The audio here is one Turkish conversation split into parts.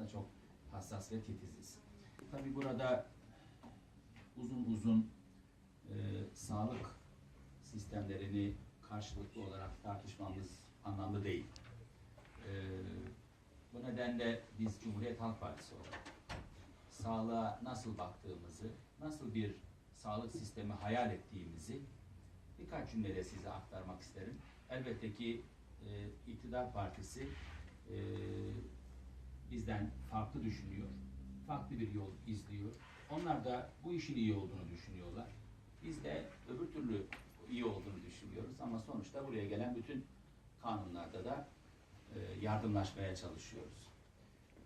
konusunda çok hassas ve titiziz. Tabii burada uzun uzun e, sağlık sistemlerini karşılıklı olarak tartışmamız anlamlı değil. E, bu nedenle biz Cumhuriyet Halk Partisi olarak sağlığa nasıl baktığımızı, nasıl bir sağlık sistemi hayal ettiğimizi birkaç cümleyle size aktarmak isterim. Elbette ki e, iktidar partisi e, bizden farklı düşünüyor, farklı bir yol izliyor. Onlar da bu işin iyi olduğunu düşünüyorlar. Biz de öbür türlü iyi olduğunu düşünüyoruz ama sonuçta buraya gelen bütün kanunlarda da e, yardımlaşmaya çalışıyoruz.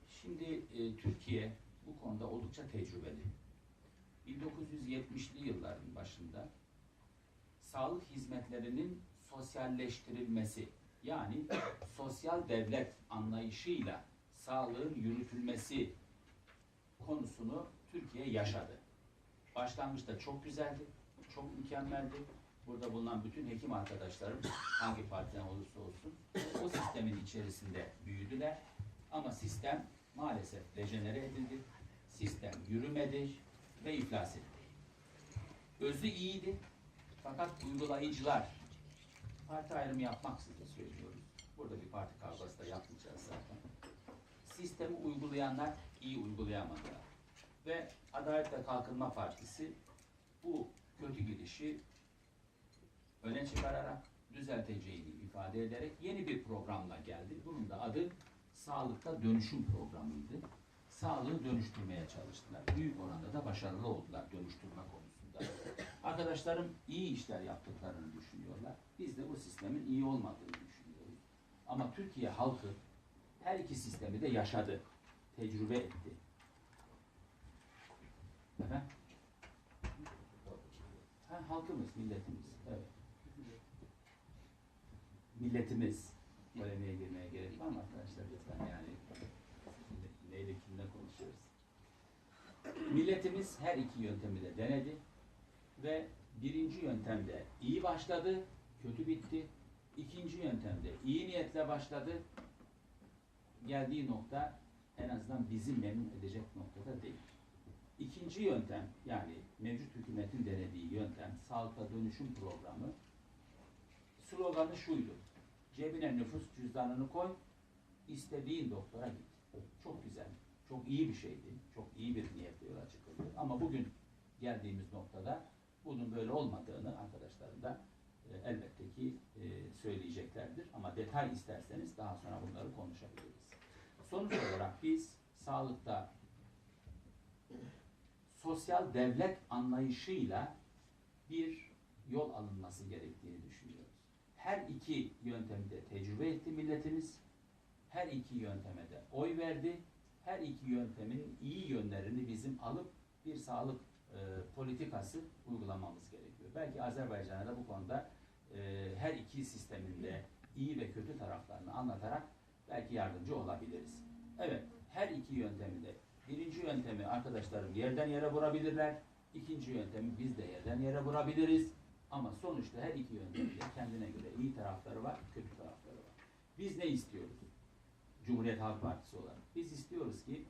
Şimdi e, Türkiye bu konuda oldukça tecrübeli. 1970'li yılların başında sağlık hizmetlerinin sosyalleştirilmesi yani sosyal devlet anlayışıyla sağlığın yürütülmesi konusunu Türkiye yaşadı. Başlangıçta çok güzeldi, çok mükemmeldi. Burada bulunan bütün hekim arkadaşlarım hangi partiden olursa olsun o sistemin içerisinde büyüdüler. Ama sistem maalesef dejenere edildi. Sistem yürümedi ve iflas etti. Özü iyiydi fakat uygulayıcılar parti ayrımı yapmaksızın söylüyoruz. Burada bir parti kavgası da yapmayacağız zaten. Sistemi uygulayanlar iyi uygulayamadılar. Ve Adalet ve Kalkınma Partisi bu kötü gidişi öne çıkararak düzelteceğini ifade ederek yeni bir programla geldi. Bunun da adı Sağlıkta Dönüşüm Programı'ydı. Sağlığı dönüştürmeye çalıştılar. Büyük oranda da başarılı oldular dönüştürme konusunda. Arkadaşlarım iyi işler yaptıklarını düşünüyorlar. Biz de bu sistemin iyi olmadığını düşünüyoruz. Ama Türkiye halkı her iki sistemi de yaşadı, tecrübe etti. Efendim? Ha, halkımız, milletimiz. Evet. Milletimiz. Polemiğe girmeye gerek var mı arkadaşlar lütfen yani? Neyle kimle konuşuyoruz? Milletimiz her iki yöntemi de denedi ve birinci yöntemde iyi başladı, kötü bitti. İkinci yöntemde iyi niyetle başladı, geldiği nokta en azından bizi memnun edecek noktada değil. İkinci yöntem yani mevcut hükümetin denediği yöntem sağlıkta dönüşüm programı sloganı şuydu. Cebine nüfus cüzdanını koy, istediğin doktora git. Çok güzel, çok iyi bir şeydi. Çok iyi bir niyetle yola çıkıldı. Ama bugün geldiğimiz noktada bunun böyle olmadığını arkadaşlarım da e, elbette ki e, söyleyeceklerdir. Ama detay isterseniz daha sonra bunları konuşabiliriz. Sonuç olarak biz sağlıkta sosyal devlet anlayışıyla bir yol alınması gerektiğini düşünüyoruz. Her iki yöntemi de tecrübe etti milletimiz. Her iki yönteme de oy verdi. Her iki yöntemin iyi yönlerini bizim alıp bir sağlık e, politikası uygulamamız gerekiyor. Belki Azerbaycan'a da bu konuda e, her iki sistemin de iyi ve kötü taraflarını anlatarak belki yardımcı olabiliriz. Evet, her iki yöntemi de birinci yöntemi arkadaşlarım yerden yere vurabilirler. İkinci yöntemi biz de yerden yere vurabiliriz. Ama sonuçta her iki yöntemin de kendine göre iyi tarafları var, kötü tarafları var. Biz ne istiyoruz? Cumhuriyet Halk Partisi olarak. Biz istiyoruz ki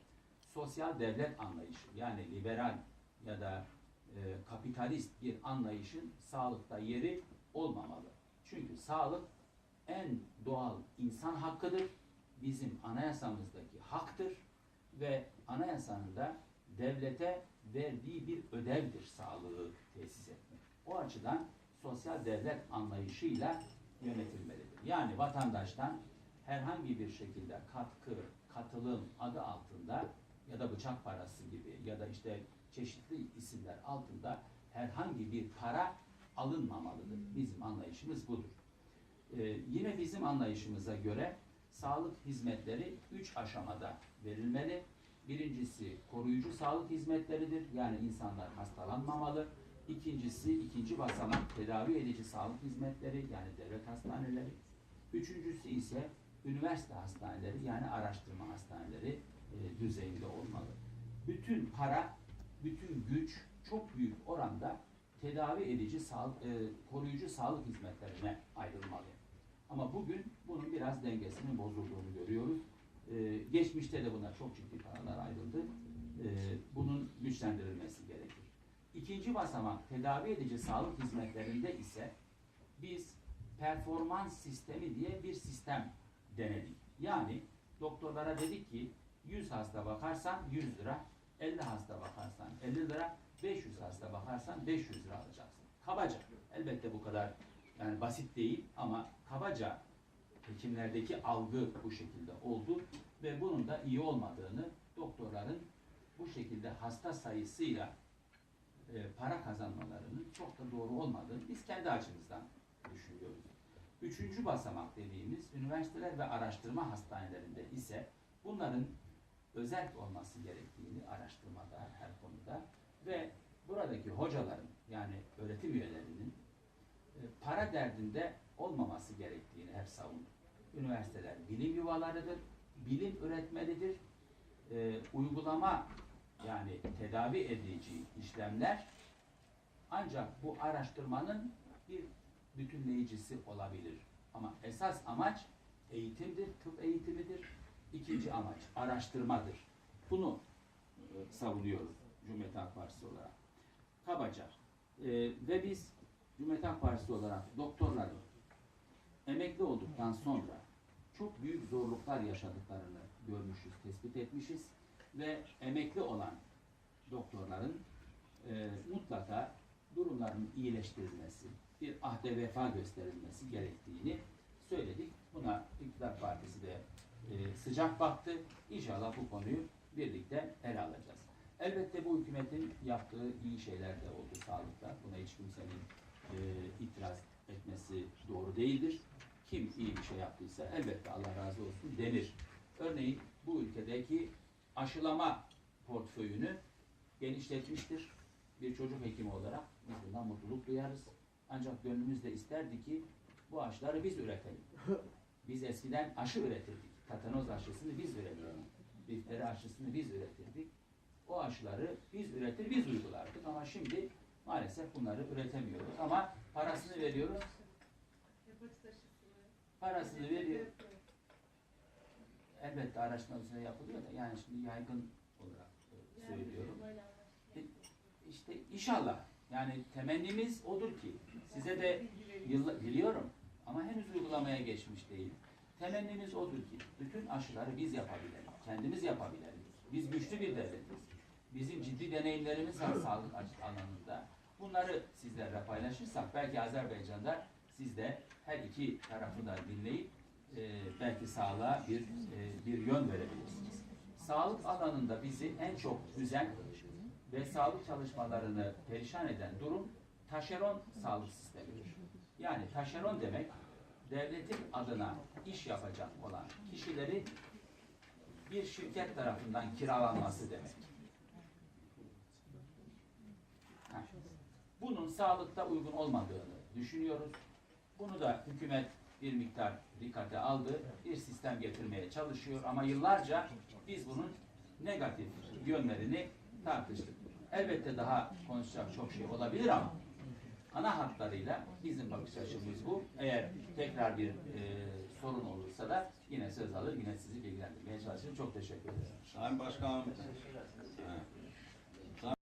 sosyal devlet anlayışı yani liberal ya da e, kapitalist bir anlayışın sağlıkta yeri olmamalı. Çünkü sağlık en doğal insan hakkıdır. Bizim anayasamızdaki haktır ve anayasanın da devlete verdiği bir ödevdir sağlığı tesis etmek. O açıdan sosyal devlet anlayışıyla yönetilmelidir. Yani vatandaştan herhangi bir şekilde katkı, katılım adı altında ya da bıçak parası gibi ya da işte çeşitli isimler altında herhangi bir para alınmamalıdır. Bizim anlayışımız budur. Ee, yine bizim anlayışımıza göre sağlık hizmetleri üç aşamada verilmeli. Birincisi koruyucu sağlık hizmetleridir. Yani insanlar hastalanmamalı. İkincisi ikinci basamak tedavi edici sağlık hizmetleri yani devlet hastaneleri. Üçüncüsü ise üniversite hastaneleri yani araştırma hastaneleri e, düzeyinde olmalı. Bütün para, bütün güç çok büyük oranda tedavi edici, sağlık, e, koruyucu sağlık hizmetlerine ayrılmalı. Ama bugün bunun biraz dengesinin bozulduğunu görüyoruz. Ee, geçmişte de buna çok ciddi paralar ayrıldı. Ee, bunun güçlendirilmesi gerekir. İkinci basamak tedavi edici sağlık hizmetlerinde ise biz performans sistemi diye bir sistem denedik. Yani doktorlara dedik ki 100 hasta bakarsan 100 lira, 50 hasta bakarsan 50 lira, 500 hasta bakarsan 500 lira alacaksın. Kabaca. Elbette bu kadar yani basit değil ama kabaca hekimlerdeki algı bu şekilde oldu ve bunun da iyi olmadığını doktorların bu şekilde hasta sayısıyla e, para kazanmalarının çok da doğru olmadığını biz kendi açımızdan düşünüyoruz. Üçüncü basamak dediğimiz üniversiteler ve araştırma hastanelerinde ise bunların özel olması gerektiğini araştırmada her konuda ve buradaki hocaların yani öğretim üyelerinin e, para derdinde olmaması gerektiğini hep savunduk. Üniversiteler bilim yuvalarıdır, bilim üretmelidir, e, uygulama yani tedavi edici işlemler ancak bu araştırmanın bir bütünleyicisi olabilir. Ama esas amaç eğitimdir, tıp eğitimidir. İkinci amaç araştırmadır. Bunu e, savunuyoruz Cumhuriyet Halk Partisi olarak. Kabaca. E, ve biz Cumhuriyet Partisi olarak doktorların emekli olduktan sonra çok büyük zorluklar yaşadıklarını görmüşüz, tespit etmişiz ve emekli olan doktorların e, mutlaka durumlarının iyileştirilmesi, bir ahde vefa gösterilmesi gerektiğini söyledik. Buna İktidar Partisi de e, sıcak baktı. İnşallah bu konuyu birlikte ele alacağız. Elbette bu hükümetin yaptığı iyi şeyler de oldu sağlıkta. Buna hiç kimsenin e, itiraz etmesi doğru değildir. Kim iyi bir şey yaptıysa elbette Allah razı olsun denir. Örneğin bu ülkedeki aşılama portföyünü genişletmiştir. Bir çocuk hekimi olarak biz bundan mutluluk duyarız. Ancak gönlümüz de isterdi ki bu aşıları biz üretelim. Biz eskiden aşı üretirdik. Tatanoz aşısını biz üretirdik. Difteri aşısını biz üretirdik. O aşıları biz üretir, biz uygulardık. Ama şimdi maalesef bunları üretemiyoruz. Ama parasını veriyoruz. Parasını veriyor. Elbette araştırma üzerine yapılıyor da yani şimdi yaygın olarak e, söylüyorum. İşte inşallah yani temennimiz odur ki size de yılla, biliyorum ama henüz uygulamaya geçmiş değil. Temennimiz odur ki bütün aşıları biz yapabilelim. Kendimiz yapabilelim. Biz güçlü bir devletiz. Bizim ciddi deneyimlerimiz var sağlık alanında. Bunları sizlerle paylaşırsak belki Azerbaycan'da siz de her iki tarafı da dinleyip e, belki sağlığa bir e, bir yön verebilirsiniz. Sağlık alanında bizi en çok üzen ve sağlık çalışmalarını perişan eden durum taşeron sağlık sistemidir. Yani taşeron demek devletin adına iş yapacak olan kişileri bir şirket tarafından kiralanması demek. Ha. Bunun sağlıkta uygun olmadığını düşünüyoruz. Bunu da hükümet bir miktar dikkate aldı. Bir sistem getirmeye çalışıyor ama yıllarca biz bunun negatif yönlerini tartıştık. Elbette daha konuşacak çok şey olabilir ama ana hatlarıyla bizim bakış açımız bu. Eğer tekrar bir e, sorun olursa da yine söz alır, yine sizi bilgilendirmeye çalışırım. Çok teşekkür ederim. Sayın Başkanım,